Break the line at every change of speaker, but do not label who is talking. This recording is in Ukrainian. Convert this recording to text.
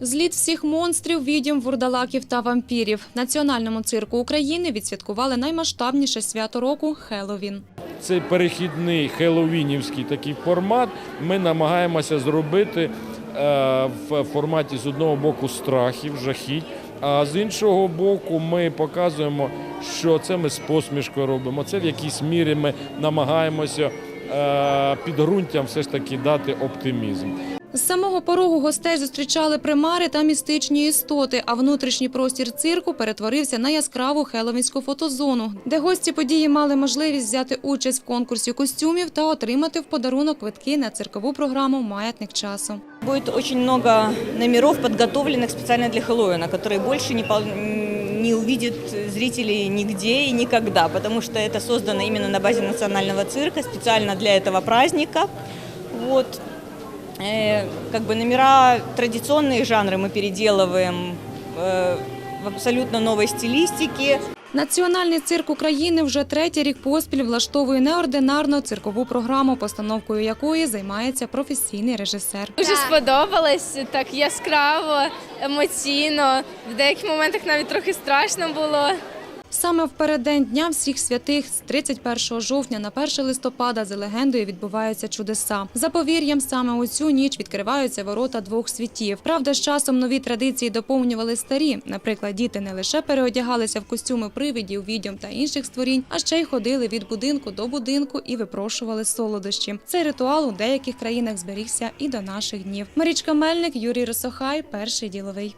Зліт всіх монстрів, відьом, вурдалаків та вампірів. Національному цирку України відсвяткували наймасштабніше свято року Хеллоуін.
Цей перехідний хеллоуінівський такий формат ми намагаємося зробити е, в форматі з одного боку страхів, жахіть, а з іншого боку, ми показуємо, що це ми з посмішкою робимо. Це в якійсь мірі ми намагаємося е, підґрунтям все ж таки дати оптимізм.
З самого порогу гостей зустрічали примари та містичні істоти, а внутрішній простір цирку перетворився на яскраву хеловінську фотозону, де гості події мали можливість взяти участь в конкурсі костюмів та отримати в подарунок квитки на циркову програму Маятник часу.
Будет очень много номеров, подготовленных специально для Хэллоуина, которые больше не, пол- не увидят зрители нигде и никогда, потому что это создано именно на базе национального цирка, специально для этого праздника. Вот. Э, как бы номера, традиционные жанры мы переделываем э, в абсолютно новой стилистике.
Національний цирк України вже третій рік поспіль влаштовує неординарну циркову програму, постановкою якої займається професійний режисер.
Дуже сподобалось, так яскраво, емоційно. В деяких моментах навіть трохи страшно було.
Саме в переддень Дня всіх святих з 31 жовтня на 1 листопада за легендою відбуваються чудеса. За повір'ям, саме у цю ніч відкриваються ворота двох світів. Правда, з часом нові традиції доповнювали старі. Наприклад, діти не лише переодягалися в костюми привидів, відьом та інших створінь, а ще й ходили від будинку до будинку і випрошували солодощі. Цей ритуал у деяких країнах зберігся і до наших днів. Марічка Мельник, Юрій Росохай, перший діловий.